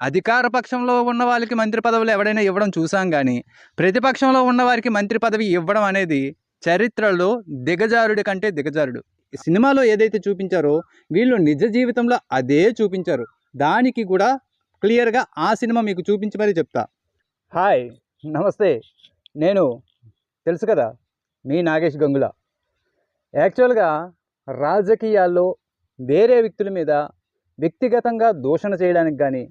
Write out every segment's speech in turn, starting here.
అధికార పక్షంలో ఉన్న వాళ్ళకి మంత్రి పదవులు ఎవడైనా ఇవ్వడం చూసాం కానీ ప్రతిపక్షంలో ఉన్న వారికి మంత్రి పదవి ఇవ్వడం అనేది చరిత్రలో దిగజారుడి కంటే దిగజారుడు. ఈ సినిమాలో ఏదైతే చూపించారో వీళ్ళు నిజ జీవితంలో అదే చూపించారు. దానికి కూడా క్లియర్గా ఆ సినిమా మీకు చూపించి మరీ చెప్తా. హాయ్ నమస్తే. నేను తెలుసు కదా మీ నాగేష్ గంగుల. యాక్చువల్గా రాజకీయాల్లో వేరే వ్యక్తుల మీద వ్యక్తిగతంగా దూషణ చేయడానికి కానీ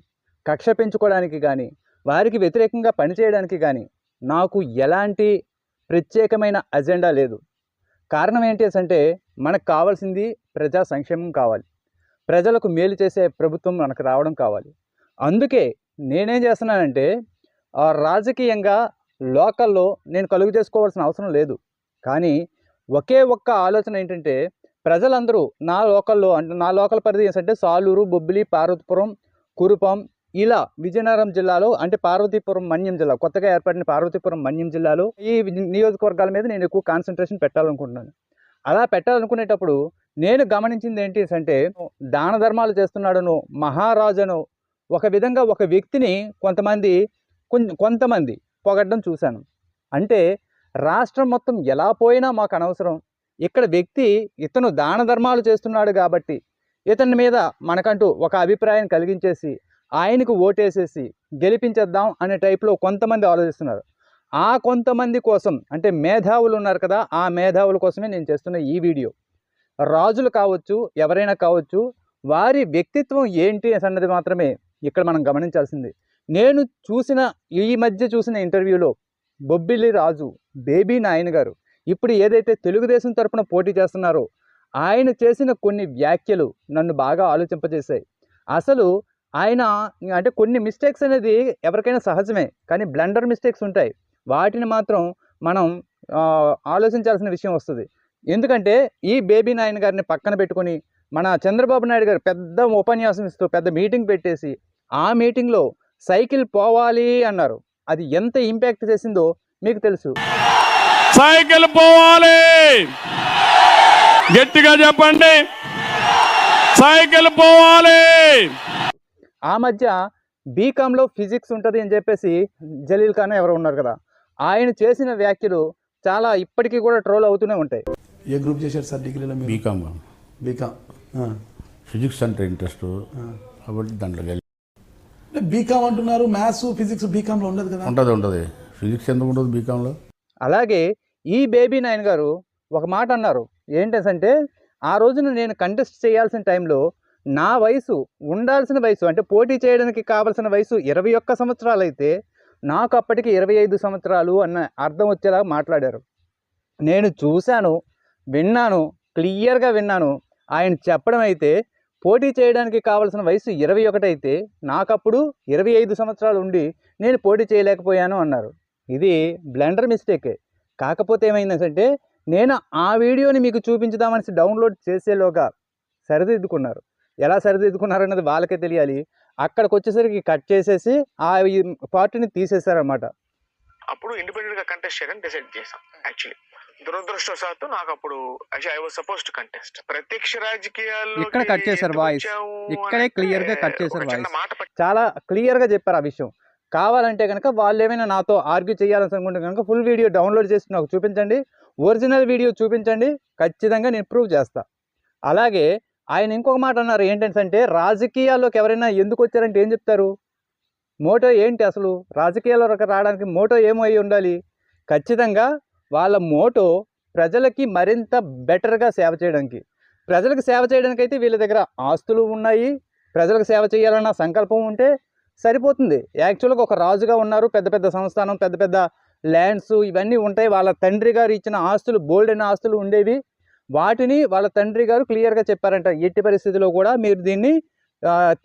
కక్ష పెంచుకోవడానికి కానీ వారికి వ్యతిరేకంగా పనిచేయడానికి కానీ నాకు ఎలాంటి ప్రత్యేకమైన అజెండా లేదు. కారణం ఏంటి అంటే మనకు కావాల్సింది ప్రజా సంక్షేమం కావాలి. ప్రజలకు మేలు చేసే ప్రభుత్వం మనకు రావడం కావాలి. అందుకే నేనేం చేస్తున్నానంటే ఆ రాజకీయంగా లోకల్లో నేను కలుగు చేసుకోవాల్సిన అవసరం లేదు. కానీ ఒకే ఒక్క ఆలోచన ఏంటంటే ప్రజలందరూ నా లోకల్లో అంటే నా లోకల్ పరిధి ఏంటంటే సాలూరు బొబ్బిలి పార్వతీపురం కురుపం ఇలా విజయనగరం జిల్లాలో అంటే పార్వతీపురం మన్యం జిల్లా కొత్తగా ఏర్పడిన పార్వతీపురం మన్యం జిల్లాలో ఈ నియోజకవర్గాల మీద నేను ఎక్కువ కాన్సన్ట్రేషన్ పెట్టాలనుకుంటున్నాను. అలా పెట్టాలనుకునేటప్పుడు నేను గమనించింది ఏంటి అంటే దాన ధర్మాలు చేస్తున్నాడను మహారాజను ఒక విధంగా ఒక వ్యక్తిని కొంతమంది కొంతమంది పొగడ్డం చూశాను. అంటే రాష్ట్రం మొత్తం ఎలా పోయినా మాకు అనవసరం. ఇక్కడ వ్యక్తి ఇతను దాన ధర్మాలు చేస్తున్నాడు కాబట్టి ఇతని మీద మనకంటూ ఒక అభిప్రాయం కలిగించేసి ఆయనకు ఓటేసేసి గెలిపించేద్దాం అనే టైప్లో కొంతమంది ఆలోచిస్తున్నారు. ఆ కొంతమంది కోసం అంటే మేధావులు ఉన్నారు కదా ఆ మేధావుల కోసమే నేను చేస్తున్న ఈ వీడియో. రాజులు కావచ్చు ఎవరైనా కావచ్చు వారి వ్యక్తిత్వం ఏంటి అన్నది మాత్రమే ఇక్కడ మనం గమనించాల్సింది. నేను చూసిన ఈ మధ్య చూసిన ఇంటర్వ్యూలో బొబ్బిలి రాజు బేబీ నాయన్ గారు ఇప్పుడు ఏదైతే తెలుగుదేశం తరపున పోటీ చేస్తున్నారో ఆయన చేసిన కొన్ని వ్యాఖ్యలు నన్ను బాగా ఆలోచింపజేశాయి. అసలు ఆయన అంటే కొన్ని మిస్టేక్స్ అనేది ఎవరికైనా సహజమే కానీ బ్లండర్ మిస్టేక్స్ ఉంటాయి. వాటిని మాత్రం మనం ఆలోచించాల్సిన విషయం వస్తుంది. ఎందుకంటే ఈ బేబీ నాయన్ గారిని పక్కన పెట్టుకొని మన చంద్రబాబు నాయుడు గారు పెద్ద ఉపన్యాసం ఇస్తూ పెద్ద మీటింగ్ పెట్టేసి ఆ మీటింగ్లో సైకిల్ పోవాలి అన్నారు. అది ఎంత ఇంపాక్ట్ చేసిందో మీకు తెలుసు. సైకిల్ పోవాలి! గట్టిగా చెప్పండి. సైకిల్ పోవాలి! ఆ మధ్య బీకామ్లో ఫిజిక్స్ ఉంటుంది అని చెప్పేసి జలీల్ ఖాన్ ఎవరు ఉన్నారు కదా. ఆయన చేసిన వ్యాఖ్యలు చాలా ఇప్పటికీ కూడా ట్రోల్ అవుతూనే ఉంటాయి. ఏ గ్రూప్ చేశారు సార్ డిగ్రీలో మీరు? బీకామ్ బీకామ్ ఫిజిక్స్ అంటే ఇంట్రెస్ట్. కాబట్టి దాంట్లో బీకామ్ అంటున్నారు మ్యాథ్స్ ఫిజిక్స్ బీకామ్లో ఉండదు కదా. ఉంటుంది ఉంటుంది ఫిజిక్స్ ఎందుకు ఉంటుంది బీకామ్లో అలాగే ఈ బేబీ నాయన్ గారు ఒక మాట అన్నారు. ఏంటంటే ఆ రోజున నేను కంటెస్ట్ చేయాల్సిన టైంలో నా వయసు ఉండాల్సిన వయసు అంటే పోటీ చేయడానికి కావాల్సిన వయసు ఇరవై ఒక్క సంవత్సరాలు అయితే నాకు అప్పటికి ఇరవై ఐదు సంవత్సరాలు అన్న అర్థం వచ్చేలా మాట్లాడారు. నేను చూశాను విన్నాను క్లియర్గా విన్నాను. ఆయన చెప్పడం అయితే పోటీ చేయడానికి కావాల్సిన వయసు ఇరవై ఒకటి అయితే నాకప్పుడు ఇరవై ఐదు సంవత్సరాలు ఉండి నేను పోటీ చేయలేకపోయాను అన్నారు. ఇది బ్లెండర్ మిస్టేకే. కాకపోతే ఏమైందంటే నేను ఆ వీడియోని మీకు చూపించుదామని డౌన్లోడ్ చేసేలోగా సరిదిద్దుకున్నారు. ఎలా సరిదిద్దుకున్నారన్నది వాళ్ళకే తెలియాలి. అక్కడికి వచ్చేసరికి కట్ చేసేసి ఆ పార్టీని తీసేశారన్నమాట. అప్పుడు ఇండిపెండెంట్గా కంటెస్ట్ చేయడానికి డిసైడ్ చేశాం యాక్చువల్లీ దురదృష్టవశాత్తు నాకు అప్పుడు I was suppose to contest ప్రత్యక్ష రాజకీయాలు ఇక్కడ cut చేశారు voice. ఇక్కడే clear గా cut చేశారు పట్టి- చాలా క్లియర్గా చెప్పారు ఆ విషయం. కావాలంటే కనుక వాళ్ళు ఏమైనా నాతో ఆర్గ్యూ చేయాలని అనుకుంటే కనుక ఫుల్ వీడియో డౌన్లోడ్ చేసి నాకు చూపించండి. ఒరిజినల్ వీడియో చూపించండి. ఖచ్చితంగా నేను ప్రూవ్ చేస్తా. అలాగే ఆయన ఇంకొక మాట అన్నారు ఏంటంటే రాజకీయాల్లోకి ఎవరైనా ఎందుకు వచ్చారంటే ఏం చెప్తారు? మోటో ఏంటి అసలు? రాజకీయాల్లోకి రావడానికి మోటో ఏమో అయి ఉండాలి. ఖచ్చితంగా వాళ్ళ మోటో ప్రజలకి మరింత బెటర్గా సేవ చేయడానికి. ప్రజలకు సేవ చేయడానికి అయితే వీళ్ళ దగ్గర ఆస్తులు ఉన్నాయి. ప్రజలకు సేవ చేయాలన్న సంకల్పం ఉంటే సరిపోతుంది. యాక్చువల్గా ఒక రాజుగా ఉన్నారు పెద్ద పెద్ద సంస్థానం పెద్ద పెద్ద ల్యాండ్స్ ఇవన్నీ ఉంటాయి. వాళ్ళ తండ్రి గారు ఇచ్చిన ఆస్తులు బోల్డ్ అయిన ఆస్తులు ఉండేవి. వాటిని వాళ్ళ తండ్రి గారు క్లియర్గా చెప్పారంట. ఎట్టి పరిస్థితిలో కూడా మీరు దీన్ని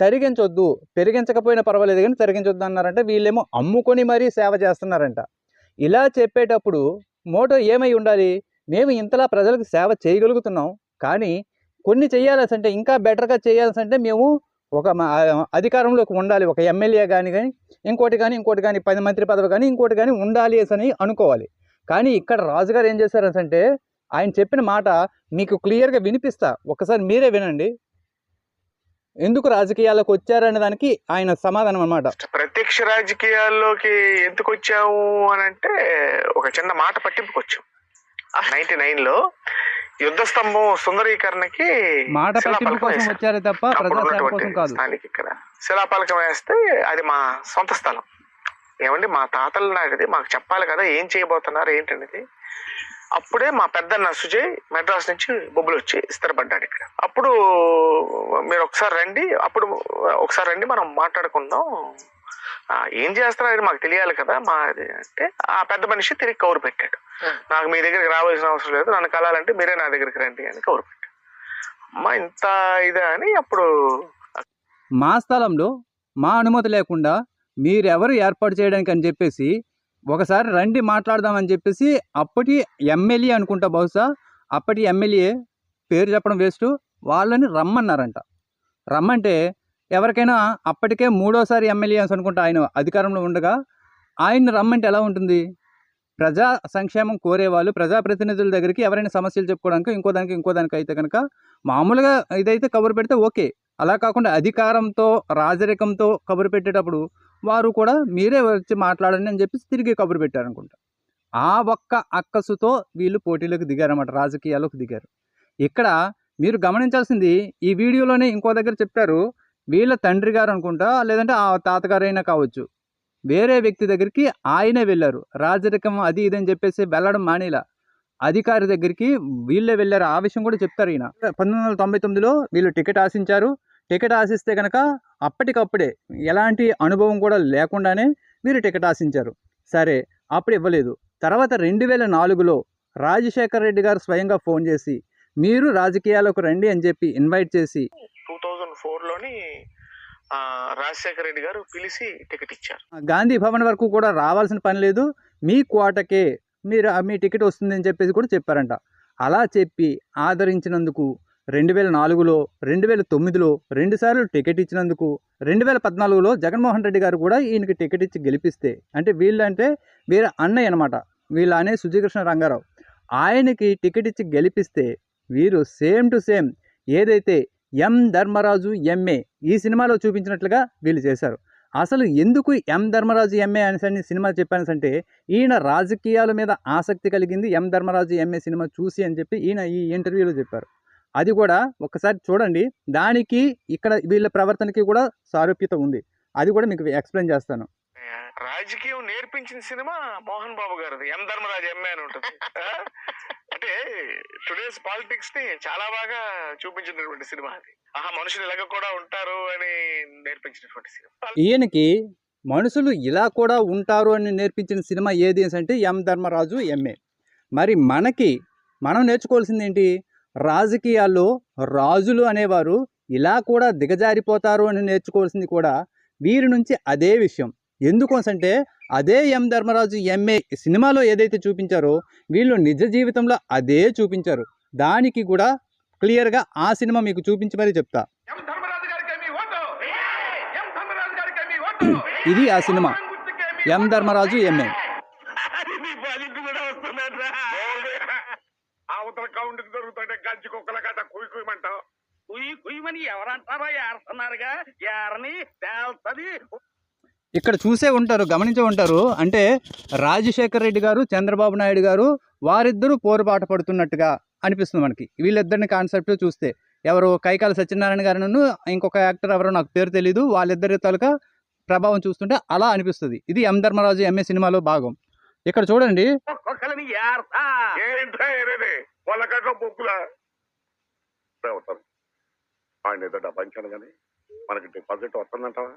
తరిగించొద్దు. పెరిగించకపోయినా పర్వాలేదు కానీ తరిగించొద్దు అన్నారంట. వీళ్ళేమో అమ్ముకొని మరీ సేవ చేస్తున్నారంట. ఇలా చెప్పేటప్పుడు మోటో ఏమై ఉండాలి? మేము ఇంతలా ప్రజలకు సేవ చేయగలుగుతున్నాం. కానీ కొన్ని చేయాల్సి అంటే ఇంకా బెటర్గా చేయాల్సి అంటే మేము ఒక అధికారంలోకి ఉండాలి. ఒక ఎమ్మెల్యే కానీ కానీ ఇంకోటి కానీ ఇంకోటి కానీ పది మంత్రి పదవి కానీ ఇంకోటి కానీ ఉండాలి అని అనుకోవాలి. కానీ ఇక్కడ రాజుగారు ఏం చేశారంటే ఆయన చెప్పిన మాట మీకు క్లియర్గా వినిపిస్తా. ఒకసారి మీరే వినండి. ఎందుకు రాజకీయాలకు వచ్చారనే దానికి ఆయన సమాధానం అన్నమాట. ప్రత్యక్ష రాజకీయాల్లోకి ఎందుకు వచ్చాము అని అంటే ఒక చిన్న మాట పట్టింపుకి వచ్చాం. నైన్టీ నైన్లో యుద్ధ స్తంభం సుందరీకరణకి మాట పట్టింపు కోసం. వచ్చారే తప్ప ప్రజాసేవ కోసం కాదు. ఇక్కడ శిలాపలకం వేస్తే అది మా సొంత స్థలం. ఏమండి మా తాతల నాటిది మాకు చెప్పాలి కదా ఏం చేయబోతున్నారు ఏంటనేది. అప్పుడే మా పెద్దన్న సుజయ్ మెడ్రాస్ నుంచి బొబ్బులు వచ్చి స్థిరపడ్డాడు ఇక్కడ. అప్పుడు మీరు ఒకసారి రండి అప్పుడు ఒకసారి రండి మనం మాట్లాడుకుందాం. ఏం చేస్తున్నారని మాకు తెలియాలి కదా మా అది అంటే ఆ పెద్ద మనిషి తిరిగి కౌరు పెట్టాడు. నాకు మీ దగ్గరికి రావాల్సిన అవసరం లేదు నన్ను కలాలంటే మీరే నా దగ్గరికి రండి అని కౌరు పెట్టాడు. అమ్మా ఇంత ఇదా అని అప్పుడు మా స్థలంలో మా అనుమతి లేకుండా మీరెవరు ఏర్పాటు చేయడానికి అని చెప్పేసి ఒకసారి రండి మాట్లాడదామని చెప్పేసి అప్పటి ఎమ్మెల్యే అనుకుంటా బహుశా అప్పటి ఎమ్మెల్యే పేరు చెప్పడం వేస్ట్ వాళ్ళని రమ్మన్నారంట. రమ్మంటే ఎవరికైనా అప్పటికే మూడోసారి ఎమ్మెల్యే అని అనుకుంటా ఆయన అధికారంలో ఉండగా ఆయన్ని రమ్మంటే ఎలా ఉంటుంది? ప్రజా సంక్షేమం కోరేవాళ్ళు ప్రజాప్రతినిధుల దగ్గరికి ఎవరైనా సమస్యలు చెప్పుకోవడానికి ఇంకో దానికి ఇంకో దానికి అయితే కనుక మామూలుగా ఇదైతే కబురు పెడితే ఓకే. అలా కాకుండా అధికారంతో రాజరికంతో కబురు పెట్టేటప్పుడు వారు కూడా మీరే వచ్చి మాట్లాడండి అని చెప్పేసి తిరిగి కబురు పెట్టారనుకుంటా. ఆ ఒక్క అక్కసుతో వీళ్ళు పోటీలకు దిగారన్నమాట రాజకీయాల్లోకి దిగారు. ఇక్కడ మీరు గమనించాల్సింది ఈ వీడియోలోనే ఇంకో దగ్గర చెప్పారు వీళ్ళ తండ్రి గారు అనుకుంటా లేదంటే ఆ తాతగారైనా కావచ్చు వేరే వ్యక్తి దగ్గరికి ఆయనే వెళ్ళారు. రాజరికం అది ఇది అని చెప్పేసి వెళ్ళడం మానేలా. అధికారి దగ్గరికి వీళ్ళే వెళ్ళారు ఆ విషయం కూడా చెప్తారు ఈయన. పంతొమ్మిది వందల తొంభై తొమ్మిదిలో వీళ్ళు టికెట్ ఆశించారు. టికెట్ ఆశిస్తే కనుక అప్పటికప్పుడే ఎలాంటి అనుభవం కూడా లేకుండానే వీరు టికెట్ ఆశించారు. సరే అప్పుడు ఇవ్వలేదు. తర్వాత రెండు వేల నాలుగులో రాజశేఖర్ రెడ్డి గారు స్వయంగా ఫోన్ చేసి మీరు రాజకీయాలకు రండి అని చెప్పి ఇన్వైట్ చేసి టూ థౌజండ్ ఫోర్లోని ఆ, రాజశేఖర రెడ్డి గారు పిలిచి టికెట్ ఇచ్చారు. గాంధీ భవన్ వరకు కూడా రావాల్సిన పని లేదు. మీ కోటకే మీరు మీ టికెట్ వస్తుంది అని చెప్పేసి కూడా చెప్పారంట. అలా చెప్పి ఆదరించినందుకు రెండు వేల నాలుగులో రెండు వేల తొమ్మిదిలో రెండుసార్లు టికెట్ ఇచ్చినందుకు రెండు వేల పద్నాలుగులో జగన్మోహన్ రెడ్డి గారు కూడా ఈయనకి టికెట్ ఇచ్చి గెలిపిస్తే అంటే వీళ్ళంటే వీళ్ళ అన్నయ్య అనమాట వీళ్ళ అనే సుజయకృష్ణ రంగారావు. ఆయనకి టికెట్ ఇచ్చి గెలిపిస్తే వీరు సేమ్ టు సేమ్ ఏదైతే ఎం ధర్మరాజు ఎంఏ ఈ సినిమాలో చూపించినట్లుగా వీళ్ళు చేశారు. అసలు ఎందుకు ఎం ధర్మరాజు ఎంఏ అని సినిమా చెప్పాను అంటే ఈయన రాజకీయాల మీద ఆసక్తి కలిగింది ఎం ధర్మరాజు ఎంఏ సినిమా చూసి అని చెప్పి ఈయన ఈ ఇంటర్వ్యూలో చెప్పారు. అది కూడా ఒకసారి చూడండి. దానికి ఇక్కడ వీళ్ళ ప్రవర్తనకి కూడా సారూప్యత ఉంది. అది కూడా మీకు ఎక్స్ప్లెయిన్ చేస్తాను. రాజకీయం నేర్పించిన సినిమా మోహన్ బాబు గారిది. ఎం ధర్మరాజు ఎంఏ అని ఉంటుంది? అంటే టుడేస్ పాలిటిక్స్ని చాలా బాగా చూపించినటువంటి సినిమా అది. ఆహా మనుషులు ఇలాగ కూడా ఉంటారు అని నేర్పించినటువంటి సినిమా. ఈయనకి మనుషులు ఇలా కూడా ఉంటారు అని నేర్పించిన సినిమా ఏది అంటే ఎం ధర్మరాజు ఎంఏ మరి మనకి మనం నేర్చుకోవాల్సింది ఏంటి? రాజకీయాల్లో రాజులు అనేవారు ఇలా కూడా దిగజారిపోతారు అని నేర్చుకోవాల్సింది కూడా వీరి నుంచి అదే విషయం. ఎందుకోసంటే అదే ఎం ధర్మరాజు ఎంఏ సినిమాలో ఏదైతే చూపించారో వీళ్ళు నిజ జీవితంలో అదే చూపించారు. దానికి కూడా క్లియర్గా ఆ సినిమా మీకు చూపించి మరీ చెప్తా ఇది ఆ సినిమా. ఎం ధర్మరాజు ఎంఏ అవతల కౌంట్ దొరుకుతుంటే గంజి కుక్కల కథ కుయ్ కుయమంటావు కుయ్యి కుయ్యమని ఎవరంటారో ఏరుస్తున్నారుగా ఏరని తేల్తది. ఇక్కడ చూసే ఉంటారు గమనించే ఉంటారు. అంటే రాజశేఖర్ రెడ్డి గారు చంద్రబాబు నాయుడు గారు వారిద్దరూ పోరుబాట పడుతున్నట్టుగా అనిపిస్తుంది మనకి. వీళ్ళిద్దరిని కాన్సెప్ట్ చూస్తే. ఎవరు కైకాల సత్యనారాయణ గారిను ఇంకొక యాక్టర్ ఎవరో నాకు పేరు తెలీదు. వాళ్ళిద్దరి తాలూకా ప్రభావం చూస్తుంటే అలా అనిపిస్తుంది. ఇది ఎం ధర్మరాజు ఎంఏ సినిమాలో భాగం. ఇక్కడ చూడండి. పొలకట్ల బొక్కులా ఆయన ఏదో డబ్బా ఇచ్చాను కానీ మనకి డిపాజిట్ వస్తుందంటావా?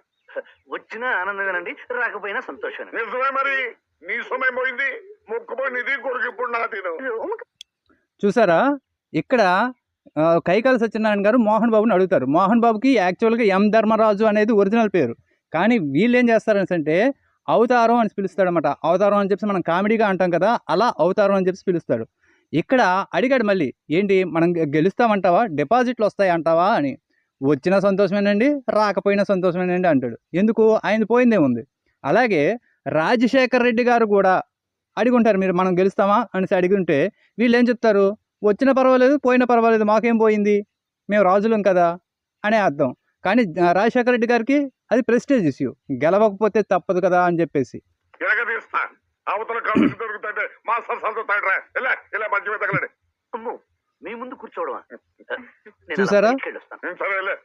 వచ్చిన ఆనందమేనండి రాకపోయినా సంతోషం నిజమే మరి. నీ సమయం పోయింది. మొక్కుపోయి నిధి కొడుకు ఇప్పుడు నా తిను. చూసారా? ఇక్కడ కైకాల సత్యనారాయణ గారు మోహన్ బాబుని అడుగుతారు. మోహన్ బాబుకి యాక్చువల్గా ఎం ధర్మరాజు అనేది ఒరిజినల్ పేరు. కానీ వీళ్ళు ఏం చేస్తారని అంటే అవతారం అని పిలుస్తాడనమాట అవతారం అని చెప్పి మనం కామెడీగా అంటాం కదా అలా అవతారం అని చెప్పి పిలుస్తాడు. ఇక్కడ అడిగాడు మళ్ళీ ఏంటి మనం గెలుస్తామంటావా? డిపాజిట్లు వస్తాయి అంటావా? అని. వచ్చిన సంతోషమేనండి రాకపోయినా సంతోషమేనండి అంటాడు. ఎందుకు? ఆయన పోయిందేముంది? అలాగే రాజశేఖర్ రెడ్డి గారు కూడా అడిగుంటారు మీరు మనం గెలుస్తామా? అనేసి అడిగి ఉంటే వీళ్ళు ఏం చెప్తారు? వచ్చిన పర్వాలేదు పోయిన పర్వాలేదు మాకేం పోయింది? మేము రాజులం కదా? అనే అర్థం. కానీ రాజశేఖర రెడ్డి గారికి అది ప్రెస్టేజ్ ఇష్యూ. గెలవకపోతే తప్పదు కదా అని చెప్పేసి. అవతల కాళ్ళు దొరుకుతాంటే మా సరసాలతో తాడరా ఇలా ఇలా మధ్య మీద తగలడి. అమ్మో మీ ముందు కూర్చోవడమా? నేను అలా చూసారా? సరే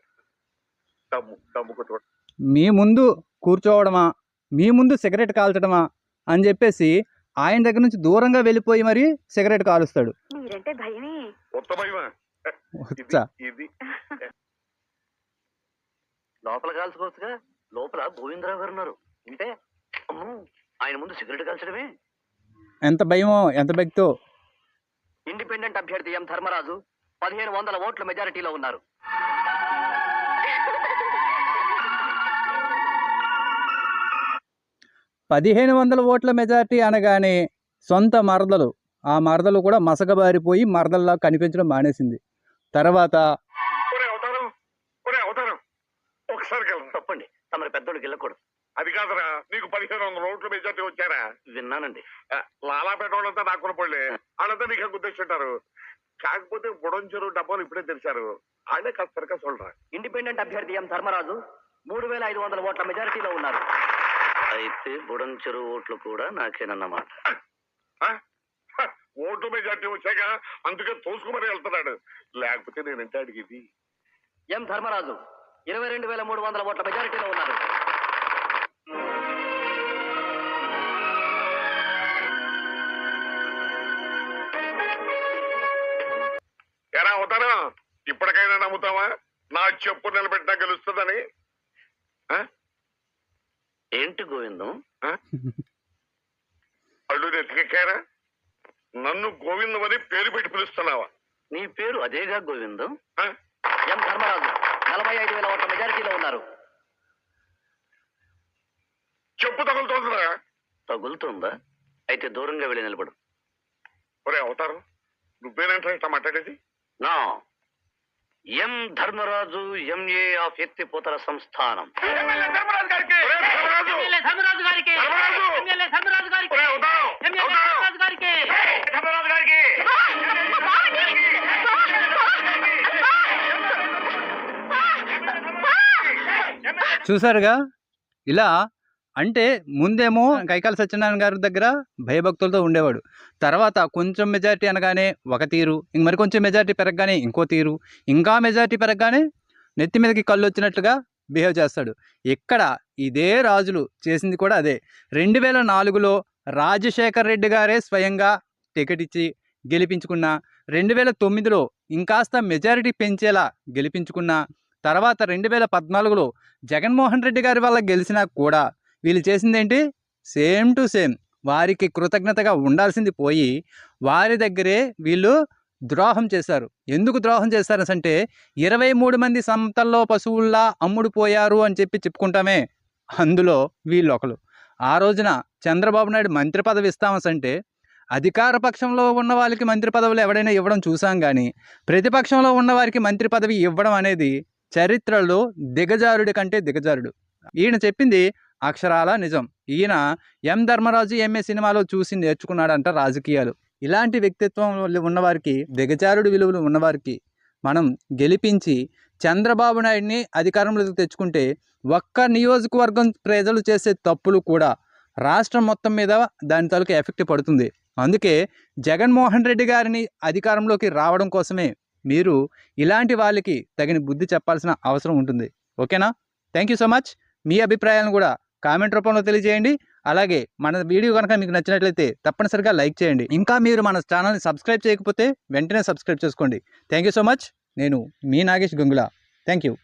దమ్ము దమ్ము కొట్టుకోండి మీ ముందు కూర్చోవడమా? మీ ముందు సిగరెట్ కాల్చడమా? అని చెప్పేసి ఆయన దగ్గర నుంచి దూరంగా వెళ్ళిపోయి మరీ సిగరెట్ కాలుస్తాడు. మీరంటే భయమే. ఉత్తమయ్యమా వచ్చా ఇది లోపల కాల్చుకోవచ్చుగా. లోపల గోవిందరావు గారు ఉన్నారు. అమ్మో. ఆయన ముందు సిగరెట్ కాల్చడమే? ఎంత భయమో ఎంత భక్తో ఇండిపెండెంట్ అభ్యర్థి ఎం ధర్మరాజు పదిహేను వందల ఓట్ల మెజారిటీలో ఉన్నారు. పదిహేను వందల ఓట్ల మెజారిటీ అనగానే సొంత మరదలు ఆ మరదలు కూడా మసకబారిపోయి మరదల్లా కనిపించడం మానేసింది. తర్వాత ఒకసారి తప్పండి తమరి పెద్దోడికి వెళ్ళకూడదు అది కాదురా నీకు పదిహేను వందల ఓట్లు మెజార్టీ వచ్చారా? విన్నానండి. లాలాపేట వాళ్ళంతా నాకు కొనపడలే వాళ్ళంతా నీకు గుర్తించుంటారు కాకపోతే బుడంచెరు డబ్బాలు ఇప్పుడే తెరిచారు. వాళ్ళే కాస్త సరిగ్గా చూడరా. ఇండిపెండెంట్ అభ్యర్థి ఎం ధర్మరాజు మూడు వేల ఐదు వందల ఓట్ల మెజారిటీలో ఉన్నారు. అయితే బుడంచెరు ఓట్లు కూడా నాకేనన్నమాట. ఓటు మెజార్టీ వచ్చాక అందుకే తోసుకుమని వెళ్తున్నాడు. లేకపోతే నేను ఎంత అడిగేది? ఎం ధర్మరాజు ఇరవై రెండు వేల మూడు వందల ఓట్ల మెజారిటీలో ఉన్నారు. అవుతారా ఇప్పటికైనా నమ్ముతావా? నా చెప్పు నిలబెట్టినా గెలుస్తుందని? ఏంటి గోవిందం? అల్లు ఎత్తికెక్కారా నన్ను గోవిందం అని పేరు పెట్టి పిలుస్తున్నావా? నీ పేరు అదేగా గోవిందం? ఎం ధర్మరాజు నలభై ఐదు వేల ఓట్ల మెజారిటీలో ఉన్నారు. చెప్పు తగులుతోందిరా. తగులుతుందా? అయితే దూరంగా వెళ్ళి నిలబడు. ఒరే అవతారం నువ్వేనంటా మాట్లాడేది? నా. ఎం ధర్మరాజు ఎంఏ ఆఫ్ ఎత్తిపోతల సంస్థానం? ధర్మరాజు! ధర్మరాజు! చూసారుగా? ఇలా అంటే ముందేమో కైకాల సత్యనారాయణ గారి దగ్గర భయభక్తులతో ఉండేవాడు. తర్వాత కొంచెం మెజారిటీ అనగానే ఒక తీరు ఇంక మరి కొంచెం మెజారిటీ పెరగగానే ఇంకో తీరు ఇంకా మెజారిటీ పెరగగానే నెత్తి మీదకి కళ్ళు వచ్చినట్లుగా బిహేవ్ చేస్తాడు. ఇక్కడ ఇదే రాజులు చేసింది కూడా అదే. రెండు వేల నాలుగులో రాజశేఖర్ రెడ్డి గారే స్వయంగా టికెట్ ఇచ్చి గెలిపించుకున్న రెండు వేల తొమ్మిదిలో ఇంకాస్త మెజారిటీ పెంచేలా గెలిపించుకున్న తర్వాత రెండు వేల పద్నాలుగులో జగన్మోహన్ రెడ్డి గారి వల్ల గెలిచినా కూడా వీళ్ళు చేసింది ఏంటి సేమ్ టు సేమ్. వారికి కృతజ్ఞతగా ఉండాల్సింది పోయి వారి దగ్గరే వీళ్ళు ద్రోహం చేశారు. ఎందుకు ద్రోహం చేశారు అంటే ఇరవై మూడు మంది సంతల్లో పశువుల్లా అమ్ముడు పోయారు అని చెప్పి చెప్పుకుంటామే. అందులో వీళ్ళు ఒకరు ఆ రోజున చంద్రబాబు నాయుడు మంత్రి పదవి ఇస్తామంటే అధికార పక్షంలో ఉన్న వాళ్ళకి మంత్రి పదవులు ఎవడైనా ఇవ్వడం చూసాం కానీ ప్రతిపక్షంలో ఉన్న వారికి మంత్రి పదవి ఇవ్వడం అనేది చరిత్రలో దిగజారుడి కంటే దిగజారుడు. ఈయన చెప్పింది అక్షరాల నిజం. ఈయన ఎం ధర్మరాజు ఎంఏ సినిమాలో చూసి నేర్చుకున్నాడంట రాజకీయాలు. ఇలాంటి వ్యక్తిత్వం ఉన్నవారికి దిగజారుడు విలువలు ఉన్నవారికి మనం గెలిపించి చంద్రబాబు నాయుడిని అధికారంలోకి తెచ్చుకుంటే ఒక్క నియోజకవర్గం ప్రజలు చేసే తప్పులు కూడా రాష్ట్రం మొత్తం మీద దాని తాలూకు ఎఫెక్ట్ పడుతుంది. అందుకే జగన్మోహన్ రెడ్డి గారిని అధికారంలోకి రావడం కోసమే మీరు ఇలాంటి వాళ్ళకి తగిన బుద్ధి చెప్పాల్సిన అవసరం ఉంటుంది. ఓకేనా? Thank you so much. మీ అభిప్రాయాలను కూడా కామెంట్ రూపంలో తెలియజేయండి. అలాగే మన వీడియో కనుక మీకు నచ్చినట్లయితే తప్పనిసరిగా లైక్ చేయండి. ఇంకా మీరు మన ఛానల్ని సబ్స్క్రైబ్ చేయకపోతే వెంటనే సబ్స్క్రైబ్ చేసుకోండి. Thank you so much. నేను మీ నాగేష్ గంగుల. Thank you